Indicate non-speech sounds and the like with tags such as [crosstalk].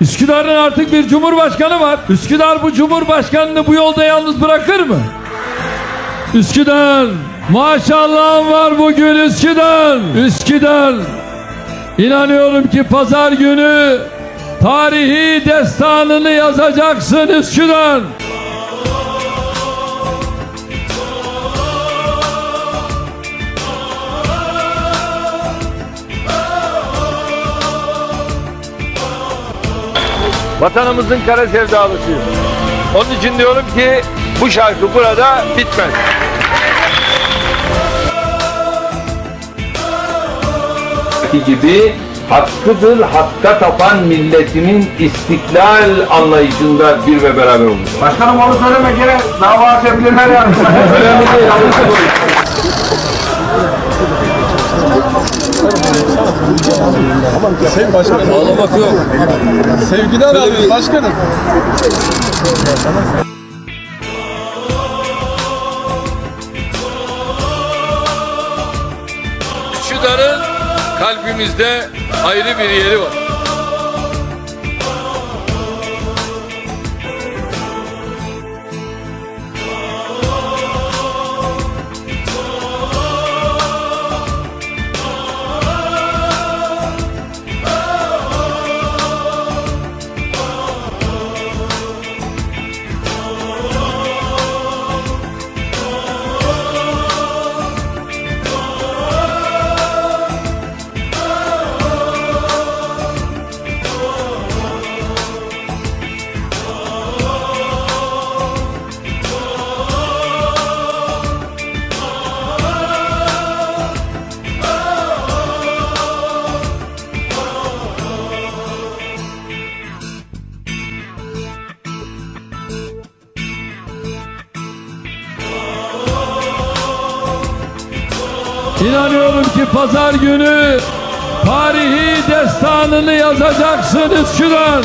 Üsküdar'ın artık bir cumhurbaşkanı var. Üsküdar bu cumhurbaşkanını bu yolda yalnız bırakır mı? Üsküdar maşallah var bugün Üsküdar. Üsküdar İnanıyorum ki pazar günü tarihi destanını yazacaksın Üsküdar. Vatanımızın kara sevdalısıyım. Onun için diyorum ki bu şarkı burada bitmez. gibi hakkıdır hakka tapan milletinin istiklal anlayışında bir ve beraber olur. Başkanım onu söyleme gene dava açabilirler. Önemli değil. [laughs] Ağlamak yok. Sevgiden alıyoruz başkanım. Üsküdar'ın kalbimizde ayrı bir yeri var. İnanıyorum ki pazar günü tarihi destanını yazacaksın Üsküdar.